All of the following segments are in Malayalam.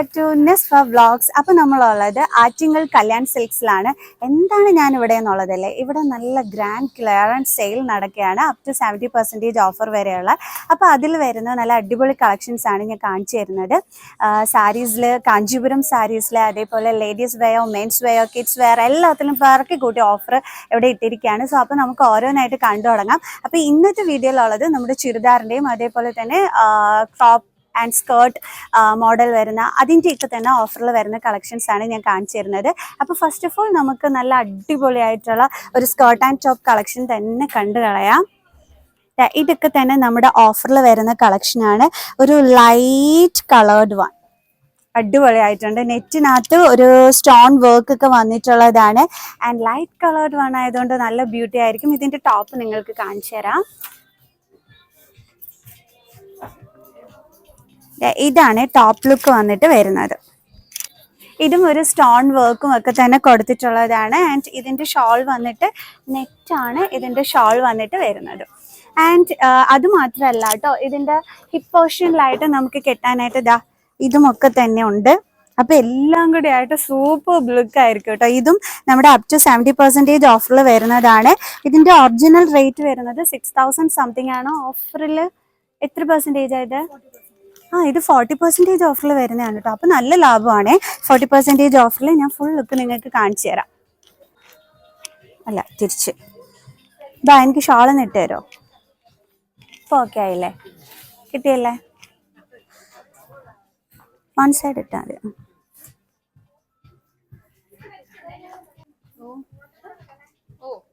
Back to നെസ്ഫ vlogs. അപ്പോൾ നമ്മളുള്ളത് ആറ്റിങ്ങൽ കല്യാൺ സിൽക്സിലാണ്. എന്താണ് ഞാൻ ഇവിടെ എന്നുള്ളതല്ലേ? ഇവിടെ നല്ല ഗ്രാൻഡ് ക്ലിയറൻസ് സെയിൽ നടക്കുകയാണ്. Up to seventy percentage offer വരെയുള്ള. അപ്പോൾ അതിൽ വരുന്ന നല്ല അടിപൊളി കളക്ഷൻസ് ആണ് ഞാൻ കാണിച്ചു തരുന്നത്. സാരീസിൽ കാഞ്ചീപുരം സാരീസിൽ അതേപോലെ ladies wear men's wear kids wear എല്ലാത്തിലും പേർക്ക് കൂട്ടി ഓഫർ ഇവിടെ ഇട്ടിരിക്കുകയാണ്. സോ അപ്പോൾ നമുക്ക് ഓരോന്നായിട്ട് കണ്ടു തുടങ്ങാം. അപ്പോൾ ഇന്നത്തെ വീഡിയോയിലുള്ളത് നമ്മുടെ ചുരിദാറിന്റെയും അതേപോലെ തന്നെ ക്രോപ്പ് ആൻഡ് സ്കേർട്ട് മോഡൽ വരുന്ന അതിന്റെയൊക്കെ തന്നെ ഓഫറിൽ വരുന്ന കളക്ഷൻസ് ആണ് ഞാൻ കാണിച്ചു തരുന്നത്. അപ്പോൾ ഫസ്റ്റ് ഓഫ് ഓൾ നമുക്ക് നല്ല അടിപൊളിയായിട്ടുള്ള ഒരു സ്കേർട്ട് ആൻഡ് ടോപ്പ് കളക്ഷൻ തന്നെ കണ്ടു കളയാം. ഇതൊക്കെ തന്നെ നമ്മുടെ ഓഫറിൽ വരുന്ന കളക്ഷനാണ് ഒരു ലൈറ്റ് കളേർഡ് വൺ അടിപൊളിയായിട്ടുണ്ട്. നെറ്റിനകത്ത് ഒരു സ്റ്റോൺ വർക്ക് ഒക്കെ വന്നിട്ടുള്ളതാണ്. ആൻഡ് ലൈറ്റ് കളേർഡ് വൺ ആയതുകൊണ്ട് നല്ല ബ്യൂട്ടി ആയിരിക്കും. ഇതിന്റെ ടോപ്പ് നിങ്ങൾക്ക് കാണിച്ചു തരാം. ഇതാണ് ടോപ്പ് ലുക്ക് വന്നിട്ട് വരുന്നത്. ഇതും ഒരു സ്റ്റോൺ വർക്കും ഒക്കെ തന്നെ കൊടുത്തിട്ടുള്ളതാണ്. ആൻഡ് ഇതിന്റെ ഷോൾ വന്നിട്ട് നെറ്റാണ് ഇതിന്റെ ഷോൾ വന്നിട്ട് വരുന്നത്. ആൻഡ് അത് മാത്രമല്ല കേട്ടോ ഇതിന്റെ ഹിപ്പ് പോർഷനിലായിട്ട് നമുക്ക് കെട്ടാനായിട്ട് ഇതാ ഇതുമൊക്കെ തന്നെ ഉണ്ട്. അപ്പൊ എല്ലാം കൂടി ആയിട്ട് സൂപ്പർ ലുക്ക് ആയിരിക്കും കേട്ടോ ഇതും നമ്മുടെ അപ് ടു സെവന്റി പെർസെന്റേജ് ഓഫറിൽ വരുന്നതാണ്. ഇതിന്റെ ഒറിജിനൽ റേറ്റ് വരുന്നത് സിക്സ് തൗസൻഡ് സംതിങ് ആണ്? ഓഫറിൽ എത്ര പെർസെന്റേജ് ആയത് ആ ഇത് ഫോർട്ടി പെർസെന്റേജ് ഓഫറിൽ വരുന്നതാണ് കേട്ടോ അപ്പോൾ നല്ല ലാഭമാണ്. ഫോർട്ടി പെർസെന്റേജ് ഓഫറിൽ ഞാൻ ഫുൾ ലുക്ക് നിങ്ങൾക്ക് കാണിച്ചു തരാം. അല്ല തിരിച്ച്. ഇതാ എനിക്ക് ഷാളൊന്ന് ഇട്ട് തരുമോ ഇപ്പോൾ ഓക്കെ ആയില്ലേ? കിട്ടിയല്ലേ? വൺ സൈഡ് ഇട്ടാൽ മതി.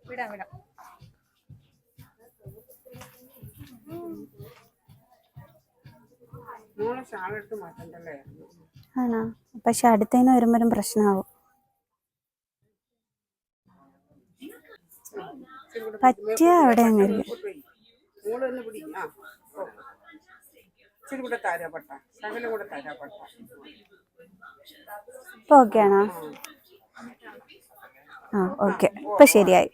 വിടാം വിടാം. ആണോ? പക്ഷെ അടുത്തതിന് വരുമ്പോഴും പ്രശ്നമാവും. പറ്റിയ അവിടെ അങ്ങ് ഇരിക്കും. മോൾ ഒന്ന് പിടി. ആ ഇപ്പൊ ഓക്കെ ആണോ? ആ ഓക്കെ ഇപ്പൊ ശരിയായി.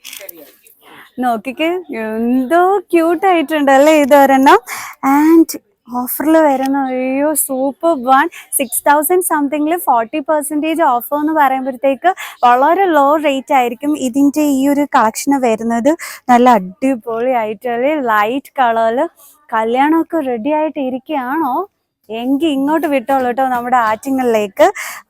നോക്കിക്ക് എന്തോ ക്യൂട്ട് ആയിട്ടുണ്ടല്ലേ ഇത് ഒരെണ്ണം ആൻഡ് ഓഫറിൽ വരുന്ന അയ്യോ സൂപ്പർ വൺ. സിക്സ് തൗസൻഡ് സംതിങ്ങിൽ ഫോർട്ടി പെർസെന്റേജ് ഓഫർ എന്ന് പറയുമ്പോഴത്തേക്ക് വളരെ ലോ റേറ്റ് ആയിരിക്കും ഇതിന്റെ ഈ ഒരു കളക്ഷന് വരുന്നത്. നല്ല അടിപൊളി ആയിട്ടുള്ള ലൈറ്റ് കളറിൽ കല്യാണമൊക്കെ റെഡി ആയിട്ട് ഇരിക്കുകയാണോ? എങ്കിൽ ഇങ്ങോട്ട് വിട്ടോളൂ കേട്ടോ നമ്മുടെ ആറ്റിങ്ങളിലേക്ക്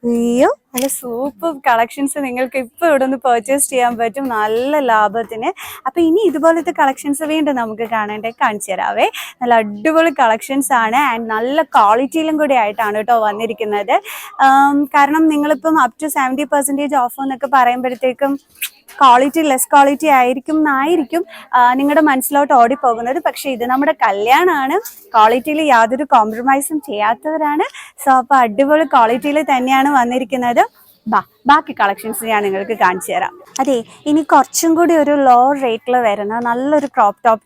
അയ്യോ. നല്ല സൂപ്പർ കളക്ഷൻസ് നിങ്ങൾക്ക് ഇപ്പോൾ ഇവിടെ നിന്ന് പർച്ചേസ് ചെയ്യാൻ പറ്റും. നല്ല ലാഭത്തിന്. അപ്പോൾ ഇനി ഇതുപോലത്തെ കളക്ഷൻസ് വീണ്ടും നമുക്ക് കാണേണ്ടേ? കാണിച്ചു തരാവേ. നല്ല അടിപൊളി കളക്ഷൻസ് ആണ്. ആൻഡ് നല്ല ക്വാളിറ്റിയിലും കൂടി ആയിട്ടാണ് കേട്ടോ വന്നിരിക്കുന്നത്. കാരണം നിങ്ങളിപ്പം up to seventy percentage off എന്നൊക്കെ പറയുമ്പോഴത്തേക്കും ക്വാളിറ്റി ലെസ് ക്വാളിറ്റി ആയിരിക്കും എന്നായിരിക്കും നിങ്ങളുടെ മനസ്സിലോട്ട് ഓടിപ്പോകുന്നത്. പക്ഷേ ഇത് നമ്മുടെ കല്യാണമാണ് ക്വാളിറ്റിയിൽ യാതൊരു കോംപ്രമൈസും ചെയ്യാത്തവരാണ്. സോ അപ്പോൾ അടിപൊളി ക്വാളിറ്റിയിൽ തന്നെയാണ് വന്നിരിക്കുന്നത്. ബാ ബാക്കി കളക്ഷൻസ് ഞാൻ നിങ്ങൾക്ക് കാണിച്ചു തരാം. അതെ ഇനി കുറച്ചും കൂടി ഒരു ലോ റേറ്റിൽ വരുന്ന നല്ലൊരു crop top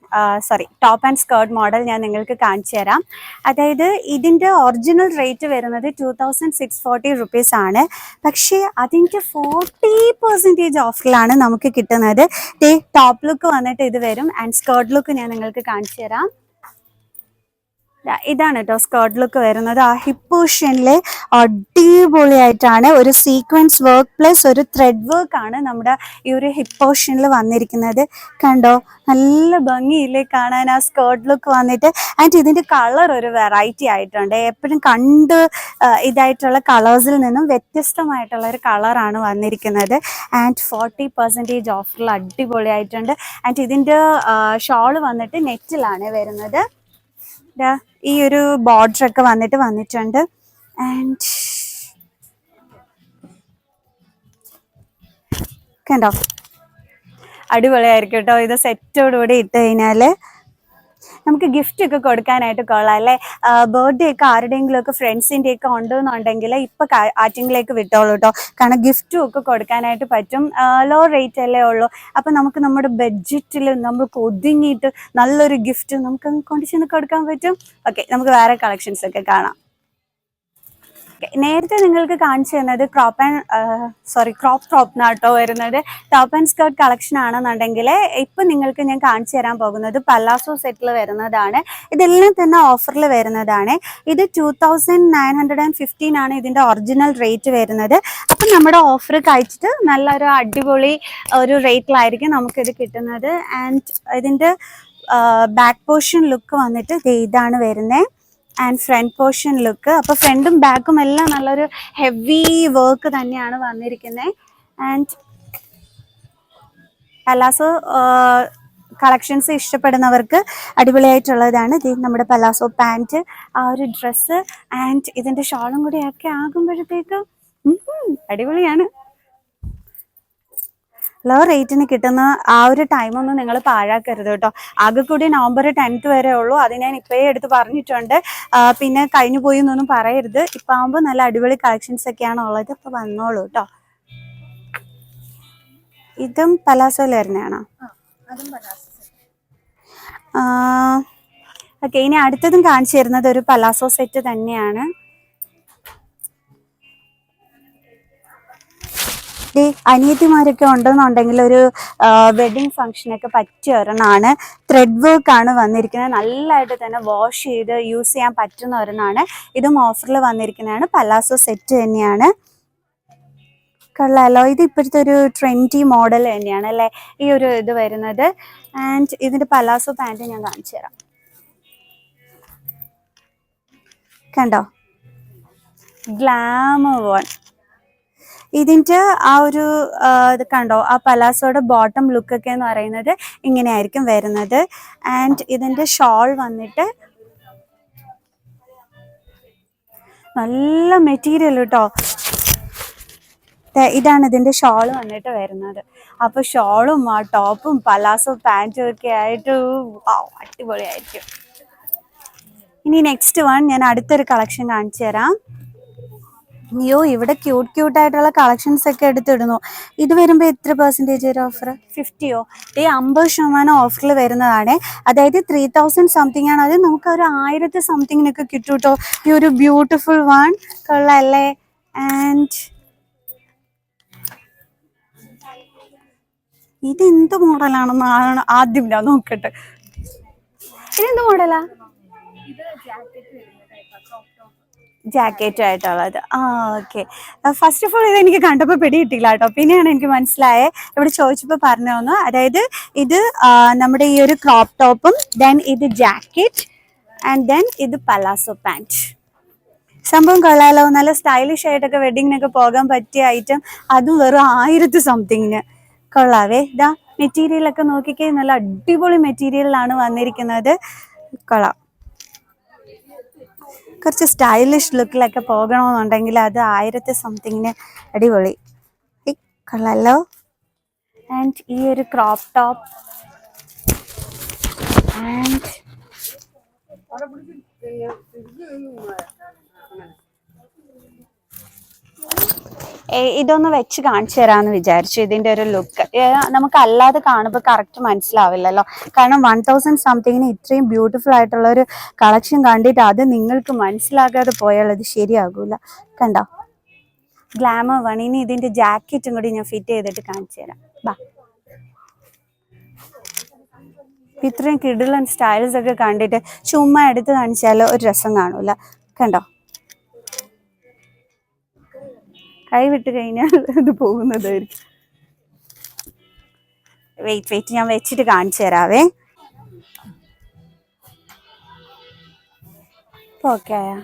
sorry top and skirt model ഞാൻ നിങ്ങൾക്ക് കാണിച്ചു തരാം. അതായത് ഇതിന്റെ ഒറിജിനൽ റേറ്റ് വരുന്നത് two thousand six forty rupees ആണ്. പക്ഷേ അതിന്റെ ഫോർട്ടി പെർസെന്റേജ് ഓഫറിലാണ് നമുക്ക് കിട്ടുന്നത്. ടോപ്പ് ലുക്ക് വന്നിട്ട് ഇത് വരും ആൻഡ് സ്കേർട്ട് ലുക്ക് ഞാൻ നിങ്ങൾക്ക് കാണിച്ചു തരാം. ഇതാണ് കേട്ടോ സ്കേർട്ട് ലുക്ക് വരുന്നത്. ആ ഹിപ്പ് പോർഷനിലെ അടിപൊളിയായിട്ടാണ് ഒരു സീക്വൻസ് വർക്ക് പ്ലസ് ഒരു ത്രെഡ് വർക്ക് ആണ് നമ്മുടെ ഈ ഒരു ഹിപ്പ് പോർഷനിൽ വന്നിരിക്കുന്നത്. കണ്ടോ? നല്ല ഭംഗിയില്ലേ കാണാൻ ആ സ്കേർട്ട് ലുക്ക് വന്നിട്ട്. ആൻഡ് ഇതിന്റെ കളർ ഒരു വെറൈറ്റി ആയിട്ടുണ്ട്. എപ്പോഴും കണ്ട് ഇതായിട്ടുള്ള കളേഴ്സിൽ നിന്നും വ്യത്യസ്തമായിട്ടുള്ള ഒരു കളറാണ് വന്നിരിക്കുന്നത്. ആൻഡ് ഫോർട്ടി പെർസെന്റേജ് ഓഫറിൽ അടിപൊളിയായിട്ടുണ്ട്. ആൻഡ് ഇതിന്റെ ഷോൾ വന്നിട്ട് നെറ്റിലാണ് വരുന്നത്. ദാ ഈ ഒരു ബോർഡർ ഒക്കെ വന്നിട്ട് വന്നിട്ടുണ്ട്. ആൻഡ് കണ്ടോ? അടിപൊളിയായിരിക്കും കേട്ടോ. ഇത് സെറ്റോടുകൂടി ഇട്ട് കഴിഞ്ഞാൽ. നമുക്ക് ഗിഫ്റ്റ് ഒക്കെ കൊടുക്കാനായിട്ട് കൊള്ളാം അല്ലേ? ബർത്ത്ഡേ ഒക്കെ ആരുടെയെങ്കിലും ഒക്കെ ഫ്രണ്ട്സിന്റെ ഒക്കെ ഉണ്ടെന്നുണ്ടെങ്കിൽ ഇപ്പൊ ആറ്റിങ്ങിലേക്ക് വിട്ടോളൂ കേട്ടോ കാരണം ഗിഫ്റ്റും ഒക്കെ കൊടുക്കാനായിട്ട് പറ്റും. ലോ റേറ്റ് അല്ലേ ഉള്ളൂ. അപ്പൊ നമുക്ക് നമ്മുടെ ബഡ്ജറ്റിൽ നമുക്ക് ഒതുങ്ങിയിട്ട് നല്ലൊരു ഗിഫ്റ്റ് നമുക്ക് കൊണ്ടു ചെന്ന് കൊടുക്കാൻ പറ്റും. ഓക്കെ നമുക്ക് വേറെ കളക്ഷൻസ് ഒക്കെ കാണാം. നേരത്തെ നിങ്ങൾക്ക് കാണിച്ചു തന്നത് crop and sorry crop top നാട്ടോ വരുന്നത്. ടോപ്പ് ആൻഡ് സ്കേർട്ട് കളക്ഷൻ ആണെന്നുണ്ടെങ്കിൽ ഇപ്പം നിങ്ങൾക്ക് ഞാൻ കാണിച്ചു തരാൻ പോകുന്നത് പല്ലാസോ സെറ്റിൽ വരുന്നതാണ്. ഇതെല്ലാം തന്നെ ഓഫറിൽ വരുന്നതാണ്. ഇത് two thousand nine hundred and fifteen ആണ് ഇതിന്റെ ഒറിജിനൽ റേറ്റ് വരുന്നത്. അപ്പം നമ്മുടെ ഓഫർ കഴിച്ചിട്ട് നല്ലൊരു അടിപൊളി ഒരു റേറ്റിലായിരിക്കും നമുക്കിത് കിട്ടുന്നത്. ആൻഡ് ഇതിന്റെ ബാക്ക് പോർഷൻ ലുക്ക് വന്നിട്ട് ഇതാണ് വരുന്നത് ആൻഡ് ഫ്രണ്ട് പോർഷൻ ലുക്ക് അപ്പോൾ ഫ്രണ്ടും ബാക്കും എല്ലാം നല്ലൊരു ഹെവി വർക്ക് തന്നെയാണ് വന്നിരിക്കുന്നത് ആൻഡ് പലാസോ കളക്ഷൻസ് ഇഷ്ടപ്പെടുന്നവർക്ക് അടിപൊളിയായിട്ടുള്ളതാണ്. ഇത് നമ്മുടെ പലാസോ പാന്റ് ആ ഒരു ഡ്രസ്സ് ആൻഡ് ഇതിന്റെ ഷോളും കൂടി ഒക്കെ ആകുമ്പോഴത്തേക്ക് അടിപൊളിയാണ്. ലോ റേറ്റിന് കിട്ടുന്ന ആ ഒരു ടൈമൊന്നും നിങ്ങൾ പാഴാക്കരുത് കേട്ടോ. ആകെ കൂടി നവംബർ ടെൻത്ത് വരെ ഉള്ളൂ. അത് ഞാൻ ഇപ്പോഴേ എടുത്ത് പറഞ്ഞിട്ടുണ്ട്. പിന്നെ കഴിഞ്ഞു പോയി എന്നൊന്നും പറയരുത്. ഇപ്പം ആകുമ്പോൾ നല്ല അടിപൊളി കളക്ഷൻസ് ഒക്കെയാണ് ഉള്ളത്. ഇപ്പം വന്നോളൂ കേട്ടോ. ഇതും പലാസോയിൽ വരുന്നതാണോ ഓക്കെ ഇനി അടുത്തതും കാണിച്ചു തരുന്നത് ഒരു പലാസോ സെറ്റ് തന്നെയാണ്. ദേ, അനിയത്തിമാരൊക്കെ ഉണ്ടെന്നുണ്ടെങ്കിൽ ഒരു വെഡിങ് ഫംഗ്ഷനൊക്കെ പറ്റിയ ഒരെണ്ണമാണ് ത്രെഡ് വർക്ക് ആണ് വന്നിരിക്കുന്നത്. നല്ലതായിട്ട് തന്നെ വാഷ് ചെയ്ത് യൂസ് ചെയ്യാൻ പറ്റുന്ന ഒരെണ്ണമാണ് ഇതും ഓഫറിൽ വന്നിരിക്കുന്നതാണ്. പലാസോ സെറ്റ് തന്നെയാണ്. കൊള്ളാലോ ഇത് ഇപ്പോഴത്തെ ഒരു ട്രെൻഡി മോഡൽ തന്നെയാണ് അല്ലേ? ഈ ഒരു ഇത് വരുന്നത്. ആൻഡ് ഇതിന്റെ പലാസോ പാന്റ് ഞാൻ കാണിച്ചു തരാം. കണ്ടോ? ഗ്ലാമർ വൺ ഇതിന്റെ ആ ഒരു ഇത് കണ്ടോ? ആ പലാസോയുടെ ബോട്ടം ലുക്കൊക്കെ എന്ന് പറയുന്നത് ഇങ്ങനെയായിരിക്കും വരുന്നത്. ആൻഡ് ഇതിന്റെ ഷോൾ വന്നിട്ട് നല്ല മെറ്റീരിയൽ കേട്ടോ ഇതാണ് ഇതിന്റെ ഷോൾ വന്നിട്ട് വരുന്നത്. അപ്പോൾ ഷോളും ആ ടോപ്പും പലാസോ പാന്റും ഒക്കെ ആയിട്ട് അടിപൊളിയായിരിക്കും. ഇനി നെക്സ്റ്റ് വൺ ഞാൻ അടുത്തൊരു കളക്ഷൻ കാണിച്ചു തരാം. അയ്യോ ഇവിടെ ക്യൂട്ട് ക്യൂട്ട് ആയിട്ടുള്ള കളക്ഷൻസ് ഒക്കെ എടുത്തിടുന്നു. ഇത് വരുമ്പോൾ എത്ര പെർസെന്റേജ് ഒരു ഓഫർ ഫിഫ്റ്റിയോ ഈ അമ്പത് ശതമാനം ഓഫറിൽ വരുന്നതാണ്. അതായത് ത്രീ തൗസൻഡ് സംതിങ് ആണ്. അത് നമുക്ക് ഒരു ആയിരത്തി സംതിങ്ങിനൊക്കെ കിട്ടും കേട്ടോ ഈ ഒരു ബ്യൂട്ടിഫുൾ വൺ കൊള്ളല്ലേ? ആൻഡ് ഇത് എന്ത് മോഡലാണെന്ന് ആ- ആദ്യം ഞാൻ നോക്കട്ടെ. ഇതെന്ത് മോഡലാ ജാക്കറ്റ് ആയിട്ടുള്ളത് ആ ഓക്കെ ഫസ്റ്റ് ഓഫ് ഓൾ ഇത് എനിക്ക് കണ്ടപ്പോൾ പിടി കിട്ടിയില്ല കേട്ടോ. പിന്നെയാണ് എനിക്ക് മനസ്സിലായത് ഇവിടെ ചോദിച്ചപ്പോൾ പറഞ്ഞു തന്നു. അതായത് ഇത് നമ്മുടെ ഈ ഒരു ക്രോപ്പ് ടോപ്പും ദെൻ ഇത് ജാക്കറ്റ് ആൻഡ് ദെൻ ഇത് പലാസോ പാന്റ് സംഭവം കൊള്ളാലോ നല്ല സ്റ്റൈലിഷ് ആയിട്ടൊക്കെ വെഡിങ്ങിനൊക്കെ പോകാൻ പറ്റിയ ഐറ്റം അതും വെറും ആയിരത്തി സംതിങ്ങിന് കൊള്ളാവേ. ഇതാ മെറ്റീരിയലൊക്കെ നോക്കിക്കേ നല്ല അടിപൊളി മെറ്റീരിയലിലാണ് വന്നിരിക്കുന്നത്. കൊള്ളാം. കുറച്ച് സ്റ്റൈലിഷ് ലുക്കിലൊക്കെ പോകണമെന്നുണ്ടെങ്കിൽ അത് ആയിരത്തി സംതിങ്ങിന് അടിപൊളി. കൊള്ളാലോ. ആൻഡ് ഈ ഒരു ക്രോപ്പ് ടോപ്പ് ആൻഡ് ഇതൊന്ന് വെച്ച് കാണിച്ചു തരാമെന്ന് വിചാരിച്ചു. ഇതിന്റെ ഒരു ലുക്ക് നമുക്ക് അല്ലാതെ കാണുമ്പോൾ കറക്റ്റ് മനസ്സിലാവില്ലല്ലോ. കാരണം വൺ തൗസൻഡ് സംതിങ്ങിന് ഇത്രയും ബ്യൂട്ടിഫുൾ ആയിട്ടുള്ള ഒരു കളക്ഷൻ കണ്ടിട്ട് അത് നിങ്ങൾക്ക് മനസ്സിലാകാതെ പോയാൽ അത് ശരിയാകൂല. കണ്ടോ? ഗ്ലാമർ വൺ ഇനി ഇതിന്റെ ജാക്കറ്റും കൂടി ഞാൻ ഫിറ്റ് ചെയ്തിട്ട് കാണിച്ചു തരാം. ബാ. ഇത്രയും കിഡിലൻ സ്റ്റൈൽസ് ഒക്കെ കണ്ടിട്ട് ചുമ്മാ എടുത്ത് കാണിച്ചാലോ ഒരു രസം കാണൂല. കണ്ടോ? കൈ വിട്ട് കഴിഞ്ഞാൽ ഇത് പോകുന്നതായിരിക്കും. വെയിറ്റ് വെയിറ്റ് ഞാൻ വെച്ചിട്ട് കാണിച്ചു തരാവേ. ഓക്കെ ആയാ?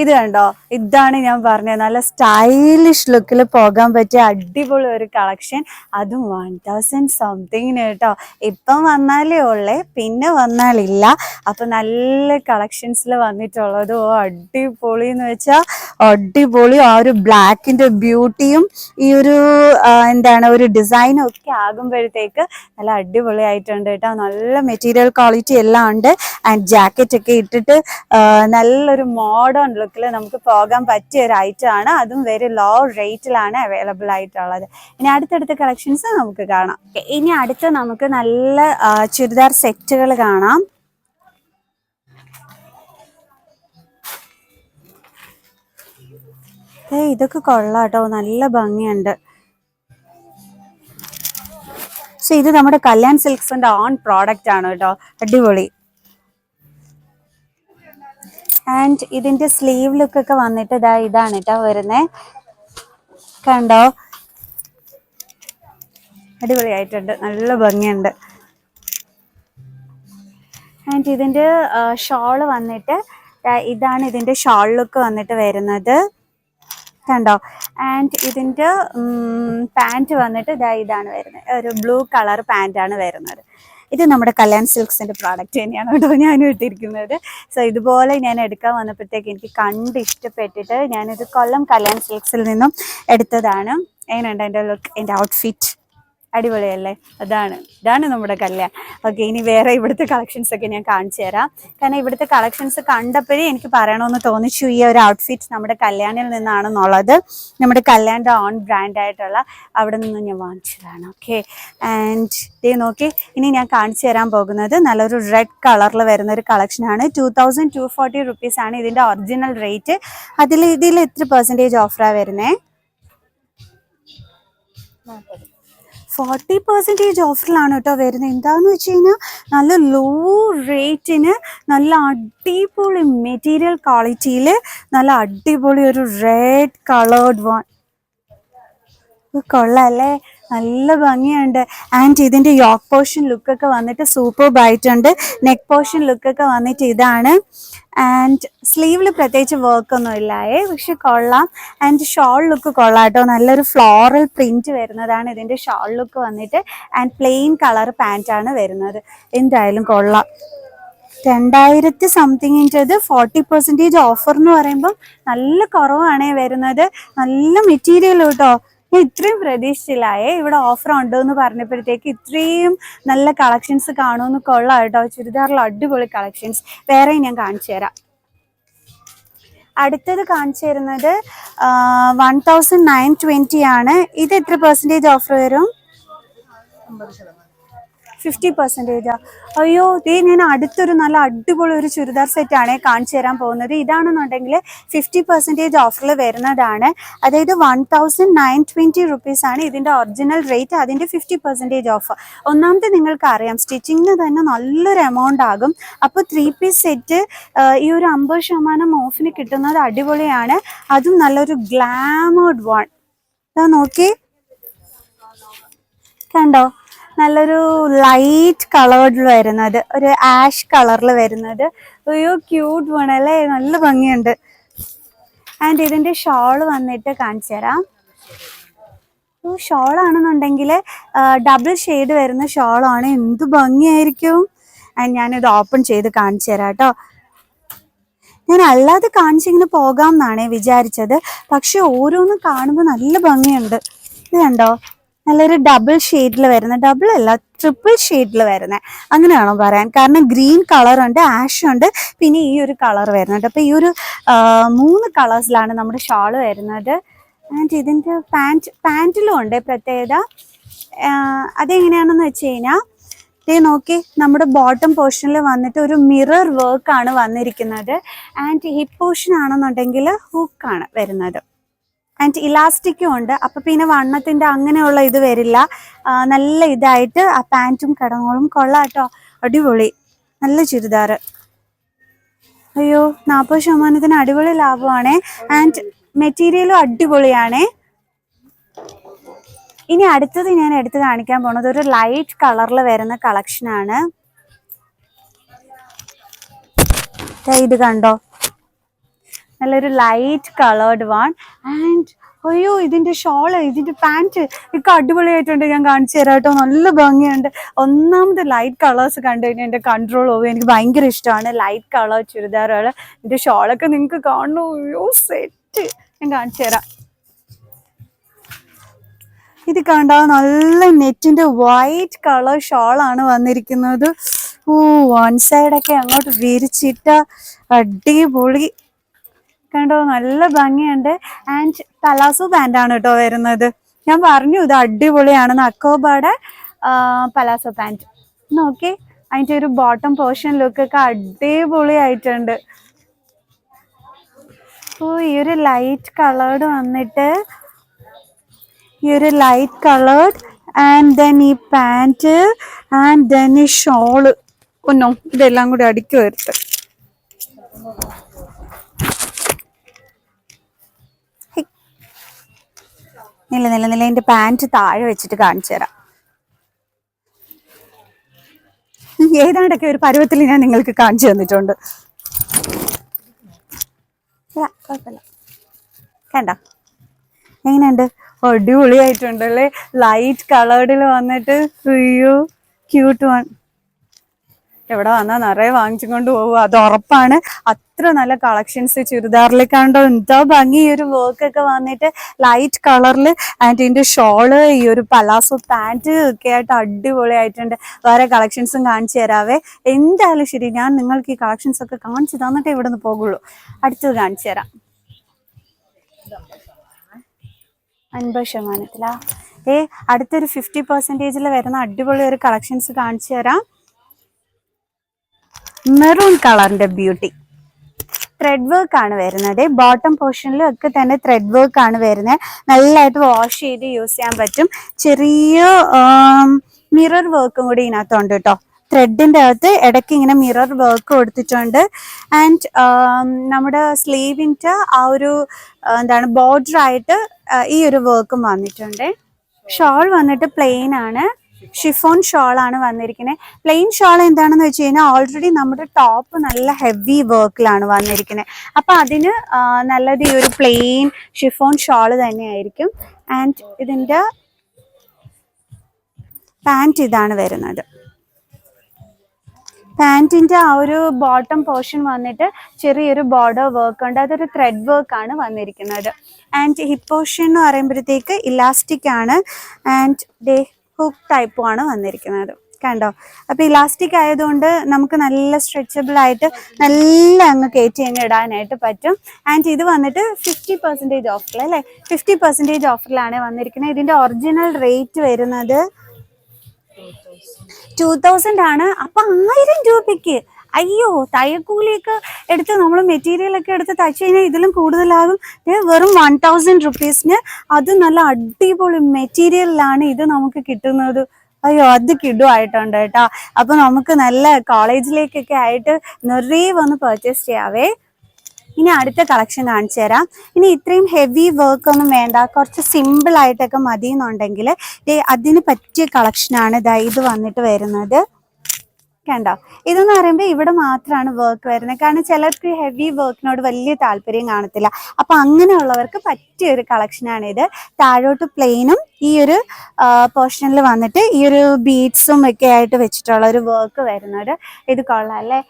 ഇത് കണ്ടോ? ഇതാണ് ഞാൻ പറഞ്ഞത്. നല്ല സ്റ്റൈലിഷ് ലുക്കിൽ പോകാൻ പറ്റിയ അടിപൊളി ഒരു കളക്ഷൻ അതും വൺ തൗസൻഡ് സംതിങ്ങിന് കേട്ടോ. ഇപ്പം വന്നാലേ ഉള്ളേ പിന്നെ വന്നാലില്ല. അപ്പൊ നല്ല കളക്ഷൻസിൽ വന്നിട്ടുള്ളത്. ഓ അടിപൊളി എന്ന് വെച്ചാൽ അടിപൊളി. ആ ഒരു ബ്ലാക്കിന്റെ ബ്യൂട്ടിയും ഈ ഒരു എന്താണ് ഒരു ഡിസൈനും ഒക്കെ ആകുമ്പോഴത്തേക്ക് നല്ല അടിപൊളിയായിട്ടുണ്ട് കേട്ടോ. നല്ല മെറ്റീരിയൽ ക്വാളിറ്റി എല്ലാം ഉണ്ട്. ആൻഡ് ജാക്കറ്റ് ഒക്കെ ഇട്ടിട്ട് നല്ലൊരു മോഡേൺ ലുക്കിൽ നമുക്ക് പോകാൻ പറ്റിയ ഒരു ഐറ്റം ആണ്. അതും വെരി ലോ റേറ്റിലാണ് അവൈലബിൾ ആയിട്ടുള്ളത്. ഇനി അടുത്തടുത്ത കളക്ഷൻസ് നമുക്ക് കാണാം. ഇനി അടുത്ത് നമുക്ക് നല്ല ചുരിദാർ സെറ്റുകൾ കാണാം. ഏ ഇതൊക്കെ കൊള്ളാട്ടോ. നല്ല ഭംഗിയുണ്ട്. സോ ഇത് നമ്മുടെ കല്യാൺ സിൽക്സിന്റെ ഓൺ പ്രോഡക്റ്റ് ആണ് കേട്ടോ. അടിപൊളി. ആൻഡ് ഇതിന്റെ സ്ലീവ് ലുക്ക് ഒക്കെ വന്നിട്ട് ഇതാ ഇതാണ് കേട്ടോ വരുന്നത് കണ്ടോ? അടിപൊളിയായിട്ടുണ്ട്. നല്ല ഭംഗിയുണ്ട്. ആൻഡ് ഇതിന്റെ ഷോൾ വന്നിട്ട് ഇതാണ് ഇതിന്റെ ഷോൾ ലുക്ക് വന്നിട്ട് വരുന്നത്. കണ്ടോ? ആൻഡ് ഇതിന്റെ പാന്റ് വന്നിട്ട് ഇതാ ഇതാണ് വരുന്നത്. ഒരു ബ്ലൂ കളർ പാന്റ് ആണ് വരുന്നത്. ഇത് നമ്മുടെ കല്യാൺ സിൽക്സിന്റെ പ്രോഡക്റ്റ് തന്നെയാണ് കേട്ടോ ഞാനും ഇട്ടിരിക്കുന്നത്. സോ ഇതുപോലെ ഞാൻ എടുക്കാൻ വന്നപ്പോഴത്തേക്ക് എനിക്ക് കണ്ട് ഇഷ്ടപ്പെട്ടിട്ട് ഞാനിത് കൊല്ലം കല്യാൺ സിൽക്സിൽ നിന്നും എടുത്തതാണ്. എങ്ങനെയുണ്ട് എന്റെ ലുക്ക് എന്റെ ഔട്ട്ഫിറ്റ് അടിപൊളിയല്ലേ? അതാണ്. ഇതാണ് നമ്മുടെ കല്യാൺ ഓക്കെ ഇനി വേറെ ഇവിടുത്തെ കളക്ഷൻസ് ഒക്കെ ഞാൻ കാണിച്ചു തരാം. കാരണം ഇവിടുത്തെ കളക്ഷൻസ് കണ്ടപ്പോഴേ എനിക്ക് പറയണമെന്ന് തോന്നിച്ചു ഈ ഒരു ഔട്ട്ഫിറ്റ് നമ്മുടെ കല്യാണിൽ നിന്നാണെന്നുള്ളത്. നമ്മുടെ കല്യാണിന്റെ ഓൺ ബ്രാൻഡ് ആയിട്ടുള്ള അവിടെ നിന്ന് ഞാൻ വാങ്ങിച്ചതാണ്. ഓക്കെ ആൻഡ് ദേ നോക്കി ഇനി ഞാൻ കാണിച്ചു തരാൻ പോകുന്നത് നല്ലൊരു റെഡ് കളറിൽ വരുന്ന ഒരു കളക്ഷനാണ് ടു തൗസൻഡ് ടു ഫോർട്ടി ആണ് ഇതിന്റെ ഒറിജിനൽ റേറ്റ് അതിൽ ഇതിൽ എത്ര പെർസെന്റേജ് ഓഫറാണ് വരുന്നത് ഫോർട്ടി പെർസെന്റേജ് ഓഫറിലാണ് കേട്ടോ വരുന്നത്. എന്താണെന്ന് വെച്ച് കഴിഞ്ഞാൽ നല്ല ലോ റേറ്റിന് നല്ല അടിപൊളി മെറ്റീരിയൽ ക്വാളിറ്റിയിൽ നല്ല അടിപൊളി ഒരു റെഡ് കളേർഡ് വൺ കൊള്ളാല്ലേ നല്ല ഭംഗിയുണ്ട്. ആൻഡ് ഇതിന്റെ യോക്ക് പോർഷൻ ലുക്കൊക്കെ വന്നിട്ട് സൂപ്പർ ആയിട്ടുണ്ട് നെക്ക് പോർഷൻ ലുക്കൊക്കെ വന്നിട്ട് ഇതാണ്. ആൻഡ് സ്ലീവിൽ പ്രത്യേകിച്ച് വർക്ക് ഒന്നും ഇല്ലായേ. പക്ഷെ കൊള്ളാം. ആൻഡ് ഷോൾ ലുക്ക് കൊള്ളാം കേട്ടോ നല്ലൊരു ഫ്ലോറൽ പ്രിന്റ് വരുന്നതാണ് ഇതിന്റെ ഷോൾ ലുക്ക് വന്നിട്ട്. ആൻഡ് പ്ലെയിൻ കളർ പാന്റാണ് വരുന്നത്. എന്തായാലും കൊള്ളാം. രണ്ടായിരത്തി സംതിങ്ങിന്റെത് ഫോർട്ടി പെർസെന്റേജ് ഓഫർ എന്ന് പറയുമ്പോൾ നല്ല കുറവാണേ വരുന്നത്. നല്ല മെറ്റീരിയൽ കേട്ടോ ഞാൻ ഇത്രയും പ്രതീക്ഷിച്ചില്ലായേ ഇവിടെ ഓഫർ ഉണ്ട് എന്ന് പറഞ്ഞപ്പോഴത്തേക്ക് ഇത്രയും നല്ല കളക്ഷൻസ് കാണുമെന്ന് കൊള്ളാം കേട്ടോ. ചുരിദാറിൽ അടിപൊളി കളക്ഷൻസ് വേറെ ഞാൻ കാണിച്ചു തരാം. അടുത്തത് കാണിച്ചു തരുന്നത് വൺ തൗസൻഡ് നയൻ ട്വന്റി ആണ്. ഇത് എത്ര പെർസെന്റേജ് ഓഫർ വരും? ഫിഫ്റ്റി പെർസെന്റേജാ അയ്യോ ദേ ഞാൻ അടുത്തൊരു നല്ല അടിപൊളി ഒരു ചുരിദാർ സെറ്റാണ് കാണിച്ചു തരാൻ പോകുന്നത്. ഇതാണെന്നുണ്ടെങ്കിൽ ഫിഫ്റ്റി പെർസെന്റേജ് ഓഫറിൽ വരുന്നതാണ്. അതായത് one thousand nine twenty rupees ആണ് ഇതിന്റെ ഒറിജിനൽ റേറ്റ് അതിന്റെ ഫിഫ്റ്റി പെർസെന്റേജ് ഓഫ് ഒന്നാമത്തെ നിങ്ങൾക്ക് അറിയാം സ്റ്റിച്ചിങ്ങിന് തന്നെ നല്ലൊരു എമൗണ്ട് ആകും. അപ്പോൾ ത്രീ പീസ് സെറ്റ് ഈ ഒരു അമ്പത് ശതമാനം ഓഫിന് കിട്ടുന്നത് അടിപൊളിയാണ്. അതും നല്ലൊരു ഗ്ലാമേഡ് വൺ ഇതാ നോക്കി കണ്ടോ? നല്ലൊരു ലൈറ്റ് കളേർഡിൽ വരുന്നത് ഒരു ആഷ് കളറിൽ വരുന്നത്. അയ്യോ ക്യൂട്ട് വേണല്ലേ നല്ല ഭംഗിയുണ്ട്. ആൻഡ് ഇതിന്റെ ഷോൾ വന്നിട്ട് കാണിച്ചു തരാം. ഷോൾ ആണെന്നുണ്ടെങ്കിൽ ഡബിൾ ഷെയ്ഡ് വരുന്ന ഷോളാണ് എന്ത് ഭംഗിയായിരിക്കും. ആൻഡ് ഞാനിത് ഓപ്പൺ ചെയ്ത് കാണിച്ചു തരാം കേട്ടോ. ഞാൻ അല്ലാതെ കാണിച്ചിങ്ങനെ പോകാം എന്നാണ് വിചാരിച്ചത്. പക്ഷെ ഓരോന്നും കാണുമ്പോൾ നല്ല ഭംഗിയുണ്ട്. ഇത് കണ്ടോ? നല്ലൊരു ഡബിൾ ഷെയ്ഡിൽ വരുന്ന. ഡബിൾ അല്ല ട്രിപ്പിൾ ഷെയ്ഡിൽ വരുന്നത് അങ്ങനെയാണോ പറയാൻ? കാരണം ഗ്രീൻ കളറുണ്ട് ആഷ് ഉണ്ട് പിന്നെ ഈ ഒരു കളർ വരുന്നുണ്ട്. അപ്പോൾ ഈ ഒരു മൂന്ന് കളേഴ്സിലാണ് നമ്മുടെ ഷാൾ വരുന്നത്. ആൻഡ് ഇതിന്റെ പാന്റ് പാന്റിലും ഉണ്ട് പ്രത്യേകത. അതെങ്ങനെയാണെന്ന് വെച്ച് കഴിഞ്ഞാൽ ഇതേ നോക്കി നമ്മുടെ ബോട്ടം പോർഷനിൽ വന്നിട്ട് ഒരു മിറർ വർക്കാണ് വന്നിരിക്കുന്നത്. ആൻഡ് ഹിപ്പ് പോർഷൻ ആണെന്നുണ്ടെങ്കിൽ ഹുക്കാണ് വരുന്നത്. ആൻഡ് ഇലാസ്റ്റിക്കും ഉണ്ട്. അപ്പൊ പിന്നെ വണ്ണത്തിന്റെ അങ്ങനെയുള്ള ഇത് വരില്ല. നല്ല ഇതായിട്ട് ആ പാന്റും കടങ്ങളും കൊള്ളാട്ടോ. അടിപൊളി. നല്ല ചുരിദാർ. അയ്യോ നാൽപ്പത് ശതമാനത്തിന് അടിപൊളി ലാഭമാണേ. ആൻഡ് മെറ്റീരിയലും അടിപൊളിയാണേ. ഇനി അടുത്തത് ഞാൻ എടുത്ത് കാണിക്കാൻ പോണത് ഒരു ലൈറ്റ് കളറിൽ വരുന്ന കളക്ഷനാണ് ഇത് കണ്ടോ? നല്ലൊരു ലൈറ്റ് കളേർഡ് വൺ ആൻഡ് അയ്യോ ഇതിന്റെ ഷോൾ ഇതിന്റെ പാന്റ് ഒക്കെ അടിപൊളിയായിട്ടുണ്ട്. ഞാൻ കാണിച്ചു തരാം കേട്ടോ. നല്ല ഭംഗിയുണ്ട്. ഒന്നാമത് ലൈറ്റ് കളേഴ്സ് കണ്ടു കഴിഞ്ഞാൽ എന്റെ കൺട്രോൾ പോകും എനിക്ക് ഭയങ്കര ഇഷ്ടമാണ്. ലൈറ്റ് കളർ ചുരിദാറുകൾ ഇതിന്റെ ഷോളൊക്കെ നിങ്ങൾക്ക് കാണണോ? അയ്യോ സെറ്റ് ഞാൻ കാണിച്ചു തരാം. ഇത് കണ്ട നല്ല നെറ്റിന്റെ വൈറ്റ് കളർ ഷോളാണ് വന്നിരിക്കുന്നത്. ഓ വൺ സൈഡൊക്കെ അങ്ങോട്ട് വിരിച്ചിട്ട അടിപൊളി. കണ്ടോ? നല്ല ഭംഗിയുണ്ട്. ആൻഡ് പലാസോ ആണ് കേട്ടോ വരുന്നത്. ഞാൻ പറഞ്ഞു ഇത് അടിപൊളിയാണെന്ന് അക്കോബയുടെ പലാസോ പാന്റ് നോക്കി. അതിന്റെ ഒരു ബോട്ടം പോർഷൻ ലുക്കൊക്കെ അടിപൊളിയായിട്ടുണ്ട്. ഓ ഈ ഒരു ലൈറ്റ് കളേർഡ് വന്നിട്ട് ഈ ഒരു ലൈറ്റ് കളേർഡ് ആൻഡ് ദെൻ ഈ പാന്റ് ആൻഡ് ദെൻ ഈ ഷോൾ ഒന്നോ ഇതെല്ലാം കൂടി അടുക്കി നില്ല നില നില എന്റെ പാന്റ് താഴെ വെച്ചിട്ട് കാണിച്ചു തരാം. ഏതാണ്ടൊക്കെ ഒരു പരുവത്തിൽ ഞാൻ നിങ്ങൾക്ക് കാണിച്ചു തന്നിട്ടുണ്ട്. കുഴപ്പമില്ല. കണ്ടോ? എങ്ങനെയുണ്ട്? അടിപൊളിയായിട്ടുണ്ട് അല്ലേ? ലൈറ്റ് കളേർഡിൽ വന്നിട്ട് ക്യൂട്ട് വൺ എവിടെ വന്നാൽ നിറയെ വാങ്ങിച്ചുകൊണ്ട് പോകും അത് ഉറപ്പാണ്. അത്ര നല്ല കളക്ഷൻസ് ചുരിദാറിൽ കണ്ടോ എന്താ ഭംഗി ഈ ഒരു വർക്ക് ഒക്കെ വന്നിട്ട്. ലൈറ്റ് കളറിൽ ആൻഡ് ഇതിന്റെ ഷോൾ ഈ ഒരു പലാസോ പാന്റ് ഒക്കെ ആയിട്ട് അടിപൊളിയായിട്ടുണ്ട്. വേറെ കളക്ഷൻസും കാണിച്ചു തരാവേ. എന്തായാലും ശരി ഞാൻ നിങ്ങൾക്ക് ഈ കളക്ഷൻസ് ഒക്കെ കാണിച്ചു തന്നിട്ടേ ഇവിടെ നിന്ന് പോകുള്ളൂ. അടുത്തത് കാണിച്ചു തരാം. അൻപത് ശതമാനത്തിലാ. ഏ അടുത്തൊരു ഫിഫ്റ്റി പെർസെന്റേജിൽ വരുന്ന അടിപൊളി ഒരു കളക്ഷൻസ് കാണിച്ചു തരാം. മെറൂൺ കളറിന്റെ ബ്യൂട്ടി ത്രെഡ് വർക്ക് ആണ് വരുന്നത്. ബോട്ടം പോർഷനിലും ഒക്കെ തന്നെ ത്രെഡ് വർക്ക് ആണ് വരുന്നത്. നല്ലതായിട്ട് വാഷ് ചെയ്ത് യൂസ് ചെയ്യാൻ പറ്റും. ചെറിയ മിറർ വർക്കും കൂടി ഇതിനകത്തുണ്ട് കേട്ടോ. ത്രെഡിന്റെ അകത്ത് ഇടയ്ക്ക് ഇങ്ങനെ മിറർ വർക്ക് കൊടുത്തിട്ടുണ്ട്. ആൻഡ് നമ്മുടെ സ്ലീവിന്റെ ആ ഒരു എന്താണ് ബോർഡർ ആയിട്ട് ഈ ഒരു വർക്കും വന്നിട്ടുണ്ട്. ഷോൾ വന്നിട്ട് പ്ലെയിൻ ആണ്. ഷിഫോൺ ഷോൾ ആണ് വന്നിരിക്കുന്നത് പ്ലെയിൻ ഷോൾ എന്താണെന്ന് വെച്ച് കഴിഞ്ഞാൽ ഓൾറെഡി നമ്മുടെ ടോപ്പ് നല്ല ഹെവി വർക്കിലാണ് വന്നിരിക്കുന്നത് അപ്പൊ അതിന് നല്ലത് ഈ ഒരു പ്ലെയിൻ ഷിഫോൺ ഷോൾ തന്നെയായിരിക്കും. ആൻഡ് ഇതിന്റെ പാന്റ് ഇതാണ് വരുന്നത്. പാന്റിന്റെ ആ ഒരു ബോട്ടം പോർഷൻ വന്നിട്ട് ചെറിയൊരു ബോർഡർ വർക്ക് ഉണ്ട്. അതൊരു ത്രെഡ് വർക്ക് ആണ് വന്നിരിക്കുന്നത്. ആൻഡ് ഹിപ്പ് എന്ന് പറയുമ്പോഴത്തേക്ക് ഇലാസ്റ്റിക് ആണ്. ആൻഡ് ഡേ ഹുക്ക് ടൈപ്പും ആണ് വന്നിരിക്കുന്നത്. കണ്ടോ? അപ്പൊ ഇലാസ്റ്റിക് ആയതുകൊണ്ട് നമുക്ക് നല്ല സ്ട്രെച്ചബിൾ ആയിട്ട് നല്ല അങ്ങ് കയറ്റി അങ്ങ് ഇടാനായിട്ട് പറ്റും. ആൻഡ് ഇത് വന്നിട്ട് ഫിഫ്റ്റി പെർസെന്റേജ് ഓഫറിൽ അല്ലേ? ഫിഫ്റ്റി പെർസെന്റേജ് ഓഫറിലാണ് വന്നിരിക്കുന്നത്. ഇതിന്റെ ഒറിജിനൽ റേറ്റ് വരുന്നത് ടൂ തൗസൻഡ് ആണ്. അപ്പൊ ആയിരം രൂപയ്ക്ക് അയ്യോ തയ്യക്കൂലിയൊക്കെ എടുത്ത് നമ്മൾ മെറ്റീരിയൽ ഒക്കെ എടുത്ത് തയ്ച്ചു കഴിഞ്ഞാൽ ഇതിലും കൂടുതലാകും. വെറും വൺ തൗസൻഡ് റുപ്പീസിന് അത് നല്ല അടിപൊളി മെറ്റീരിയലിലാണ് ഇത് നമുക്ക് കിട്ടുന്നത്. അയ്യോ അത് കിടുവായിട്ടുണ്ട് കേട്ടോ. അപ്പൊ നമുക്ക് നല്ല കോളേജിലേക്കൊക്കെ ആയിട്ട് നിറയെ വന്ന് പർച്ചേസ് ചെയ്യാവേ. ഇനി അടുത്ത കളക്ഷൻ കാണിച്ചു തരാം. ഇനി ഇത്രയും ഹെവി വർക്ക് ഒന്നും വേണ്ട. കുറച്ച് സിമ്പിൾ ആയിട്ടൊക്കെ മതി എന്നുണ്ടെങ്കിൽ അതിന് പറ്റിയ കളക്ഷനാണ് ദാ ഇത് വന്നിട്ട് വരുന്നത്. കണ്ടോ ഇതെന്ന് പറയുമ്പോൾ ഇവിടെ മാത്രമാണ് വർക്ക് വരുന്നത്. കാരണം ചിലർക്ക് ഹെവി വർക്കിനോട് വലിയ താല്പര്യം കാണത്തില്ല. അപ്പൊ അങ്ങനെയുള്ളവർക്ക് പറ്റിയ ഒരു കളക്ഷനാണ് ഇത്. താഴോട്ട് പ്ലെയിനും ഈ ഒരു പോർഷനിൽ വന്നിട്ട് ഈ ഒരു ബീഡ്സും ഒക്കെ ആയിട്ട് വെച്ചിട്ടുള്ള ഒരു വർക്ക് വരുന്നത്. ഇത് കൊള്ളാം അല്ലേ?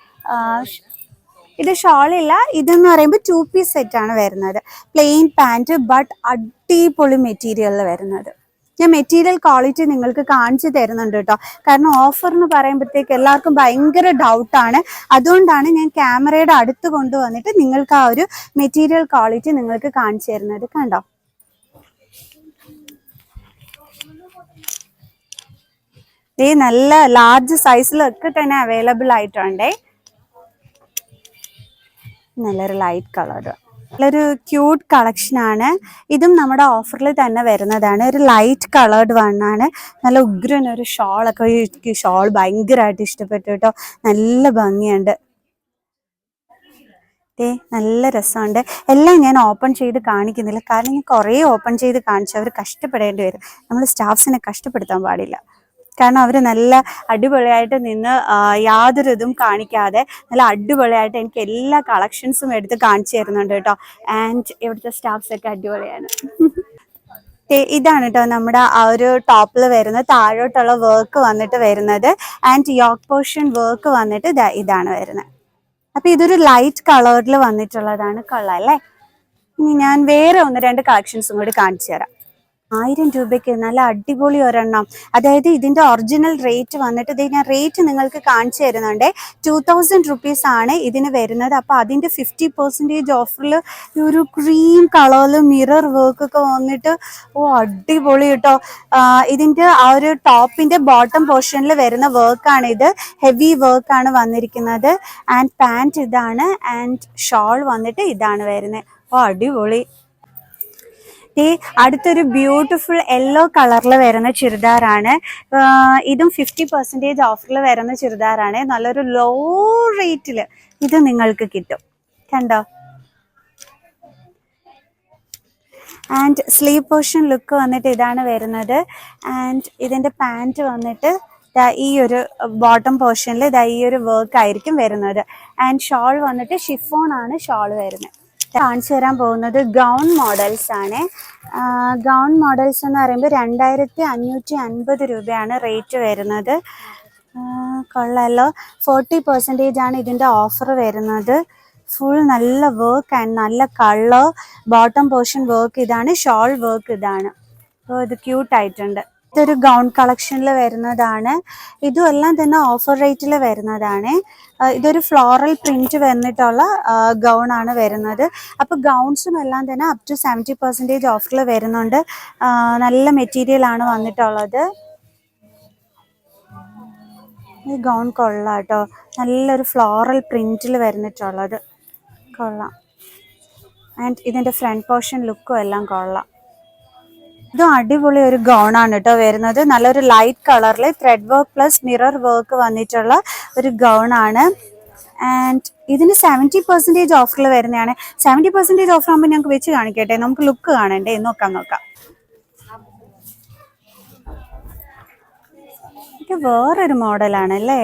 ഇത് ഷോളില്ല ഇതെന്ന് പറയുമ്പോൾ ടു പീസ് സെറ്റ് ആണ് വരുന്നത്. പ്ലെയിൻ പാന്റ് ബട്ട് അടിപൊളി മെറ്റീരിയലിൽ വരുന്നത്. ഞാൻ മെറ്റീരിയൽ ക്വാളിറ്റി നിങ്ങൾക്ക് കാണിച്ചു തരുന്നുണ്ട് കേട്ടോ കാരണം ഓഫർ എന്ന് പറയുമ്പോഴത്തേക്ക് എല്ലാവർക്കും ഭയങ്കര ഡൗട്ടാണ് അതുകൊണ്ടാണ് ഞാൻ ക്യാമറയുടെ അടുത്ത് കൊണ്ടുവന്നിട്ട് നിങ്ങൾക്ക് ആ ഒരു മെറ്റീരിയൽ ക്വാളിറ്റി നിങ്ങൾക്ക് കാണിച്ചു തരുന്നത് കണ്ടോ? ഈ നല്ല ലാർജ് സൈസിലൊക്കെ തന്നെ അവൈലബിൾ ആയിട്ടുണ്ടേ. നല്ലൊരു ലൈറ്റ് കളർ നല്ലൊരു ക്യൂട്ട് കളക്ഷൻ ആണ്. ഇതും നമ്മുടെ ഓഫറിൽ തന്നെ വരുന്നതാണ്. ഒരു ലൈറ്റ് കളേർഡ് വണ്ണാണ് നല്ല ഉഗ്രൻ ഒരു ഷോളൊക്കെ ഈ ഷോൾ ഭയങ്കരമായിട്ട് ഇഷ്ടപ്പെട്ടു കേട്ടോ. നല്ല ഭംഗിയുണ്ട്. ദേ നല്ല രസമുണ്ട്. എല്ലാം ഞാൻ ഓപ്പൺ ചെയ്ത് കാണിക്കുന്നില്ല. കാരണം ഞാൻ കുറേ ഓപ്പൺ ചെയ്ത് കാണിച്ചവർ കഷ്ടപ്പെടേണ്ടി വരും. നമ്മൾ സ്റ്റാഫ്സിനെ കഷ്ടപ്പെടുത്താൻ പാടില്ല. കാരണം അവർ നല്ല അടിപൊളിയായിട്ട് നിന്ന് യാതൊരു ഇതും കാണിക്കാതെ നല്ല അടിപൊളിയായിട്ട് എനിക്ക് എല്ലാ കളക്ഷൻസും എടുത്ത് കാണിച്ചു തരുന്നുണ്ട് കേട്ടോ. ആൻഡ് ഇവിടുത്തെ സ്റ്റാഫ്സൊക്കെ അടിപൊളിയാണ്. ഇതാണ് കേട്ടോ നമ്മുടെ ആ ഒരു ടോപ്പിൽ വരുന്ന താഴോട്ടുള്ള വർക്ക് വന്നിട്ട് വരുന്നത്. ആൻഡ് യോക്ക് പോർഷൻ വർക്ക് വന്നിട്ട് ഇതാണ് വരുന്നത്. അപ്പൊ ഇതൊരു ലൈറ്റ് കളറിൽ വന്നിട്ടുള്ളതാണ് കൊള്ളാം അല്ലേ? ഇനി ഞാൻ വേറെ ഒന്ന് രണ്ട് കളക്ഷൻസും കൂടി കാണിച്ചു തരാം. ആയിരം രൂപയ്ക്ക് നല്ല അടിപൊളി ഒരെണ്ണം. അതായത് ഇതിന്റെ ഒറിജിനൽ റേറ്റ് വന്നിട്ട് ഇത് ഞാൻ റേറ്റ് നിങ്ങൾക്ക് കാണിച്ചു തരുന്നുണ്ട്. ടു തൗസൻഡ് റുപ്പീസ് ആണ് ഇതിന് വരുന്നത്. അപ്പോൾ അതിന്റെ ഫിഫ്റ്റി പെർസെന്റേജ് ഓഫറിൽ ഒരു ക്രീം കളറിൽ മിറർ വർക്ക് ഒക്കെ വന്നിട്ട് ഓ അടിപൊളി കേട്ടോ ഇതിന്റെ ആ ഒരു ടോപ്പിന്റെ ബോട്ടം പോർഷനിൽ വരുന്ന വർക്കാണ് ഇത്. ഹെവി വർക്കാണ് വന്നിരിക്കുന്നത്. ആൻഡ് പാന്റ് ഇതാണ്. ആൻഡ് ഷോൾ വന്നിട്ട് ഇതാണ് വരുന്നത്. ഓ അടിപൊളി. ഈ അടുത്തൊരു ബ്യൂട്ടിഫുൾ യെല്ലോ കളറിൽ വരുന്ന ചുരിദാറാണ്. ഇതും ഫിഫ്റ്റി പെർസെന്റേജ് ഓഫറിൽ വരുന്ന ചുരിദാറാണ്. നല്ലൊരു ലോ റേറ്റിൽ ഇത് നിങ്ങൾക്ക് കിട്ടും. കണ്ടോ? ആൻഡ് സ്ലീവ് പോർഷൻ ലുക്ക് വന്നിട്ട് ഇതാണ് വരുന്നത്. ആൻഡ് ഇതിന്റെ പാന്റ് വന്നിട്ട് ഈ ഒരു ബോട്ടം പോർഷനിൽ ഇതാ ഈ ഒരു വർക്ക് ആയിരിക്കും വരുന്നത്. ആൻഡ് ഷോൾ വന്നിട്ട് ഷിഫോൺ ആണ് ഷോൾ വരുന്നത്. കാണിച്ചു തരാൻ പോകുന്നത് ഗൗൺ മോഡൽസ് ആണ്. ഗൗൺ മോഡൽസ് എന്ന് പറയുമ്പോൾ രണ്ടായിരത്തി അഞ്ഞൂറ്റി അൻപത് രൂപയാണ് റേറ്റ് വരുന്നത്. കൊള്ളാമല്ലോ ഫോർട്ടി പെർസെന്റേജ് ആണ് ഇതിന്റെ ഓഫർ വരുന്നത്. ഫുൾ നല്ല വർക്ക് ആൻഡ് നല്ല കളർ ബോട്ടം പോർഷൻ വർക്ക് ഇതാണ് ഷോൾ വർക്ക് ഇതാണ്. അപ്പോൾ ഇത് ക്യൂട്ട് ആയിട്ടുണ്ട്. ഇതൊരു ഗൗൺ കളക്ഷനിൽ വരുന്നതാണ്. ഇതും എല്ലാം തന്നെ ഓഫർ റേറ്റിൽ വരുന്നതാണ്. ഇതൊരു ഫ്ലോറൽ പ്രിന്റ് വന്നിട്ടുള്ള ഗൗൺ ആണ് വരുന്നത്. അപ്പോൾ ഗൗൺസും എല്ലാം തന്നെ അപ് ടു സെവന്റി പെർസെന്റേജ് ഓഫറിൽ വരുന്നുണ്ട്. നല്ല മെറ്റീരിയൽ ആണ് വന്നിട്ടുള്ളത്. ഈ ഗൗൺ കൊള്ളാം കേട്ടോ നല്ലൊരു ഫ്ലോറൽ പ്രിന്റിൽ വരുന്നിട്ടുള്ളത്. കൊള്ളാം. ആൻഡ് ഇതിന്റെ ഫ്രണ്ട് പോർഷൻ ലുക്കും എല്ലാം കൊള്ളാം. ഇതും അടിപൊളി ഒരു ഗൗൺ ആണ് കേട്ടോ വരുന്നത്. നല്ലൊരു ലൈറ്റ് കളറിൽ thread work plus mirror work വന്നിട്ടുള്ള ഒരു ഗൗൺ ആണ് ആൻഡ് ഇതിന് സെവന്റി പെർസെന്റേജ് ഓഫറിൽ വരുന്നതാണ്. സെവന്റി പെർസെന്റേജ് ഓഫർ ആകുമ്പോൾ ഞങ്ങൾക്ക് വെച്ച് കാണിക്കട്ടെ. നമുക്ക് ലുക്ക് കാണണ്ടേ? നോക്കാം നോക്കാം. ഇത് വേറൊരു മോഡലാണ് അല്ലേ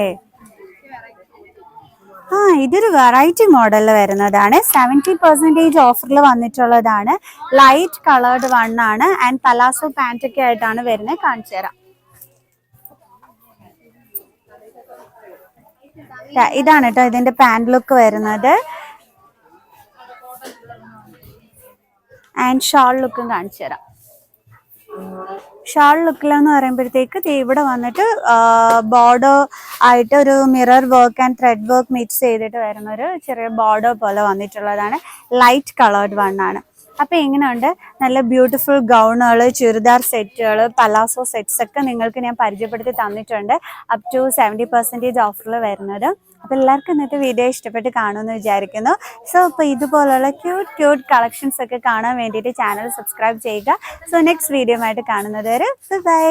ആ ഇതൊരു വെറൈറ്റി മോഡലിൽ വരുന്നതാണ്. സെവന്റി പെർസെന്റേജ് ഓഫറിൽ വന്നിട്ടുള്ളതാണ്. ലൈറ്റ് കളേർഡ് വൺ ആണ്. ആൻഡ് പലാസോ പാന്റ് ഒക്കെ ആയിട്ടാണ് വരുന്നത്. കാണിച്ചു തരാം. ഇതാണ് കേട്ടോ ഇതിന്റെ പാന്റ് ലുക്ക് വരുന്നത്. ആൻഡ് ഷോൾ ലുക്കും കാണിച്ചു തരാം. ഷാൾ ലുക്കിലെന്ന് പറയുമ്പോഴത്തേക്ക് ഇവിടെ വന്നിട്ട് ബോർഡർ ആയിട്ട് ഒരു mirror work and thread work mix ചെയ്തിട്ട് വരുന്ന ഒരു ചെറിയ ബോർഡർ പോലെ വന്നിട്ടുള്ളതാണ്. ലൈറ്റ് കളേർഡ് വൺ ആണ്. അപ്പൊ എങ്ങനെയുണ്ട്? നല്ല ബ്യൂട്ടിഫുൾ ഗൗണുകൾ ചുരിദാർ സെറ്റുകൾ പലാസോ സെറ്റ്സ് ഒക്കെ നിങ്ങൾക്ക് ഞാൻ പരിചയപ്പെടുത്തി തന്നിട്ടുണ്ട്. അപ് ടു സെവന്റി പെർസെന്റേജ് ഓഫറിൽ വരുന്നത്. അപ്പോൾ എല്ലാവർക്കും ഇന്നത്തെ വീഡിയോ ഇഷ്ടപ്പെട്ട് കാണുമെന്ന് വിചാരിക്കുന്നു. സോ അപ്പോൾ ഇതുപോലുള്ള ക്യൂട്ട് ക്യൂട്ട് കളക്ഷൻസ് ഒക്കെ കാണാൻ വേണ്ടിയിട്ട് ചാനൽ സബ്സ്ക്രൈബ് ചെയ്യുക. സോ നെക്സ്റ്റ് വീഡിയോ ആയിട്ട് കാണുന്നത് വരെ ബൈ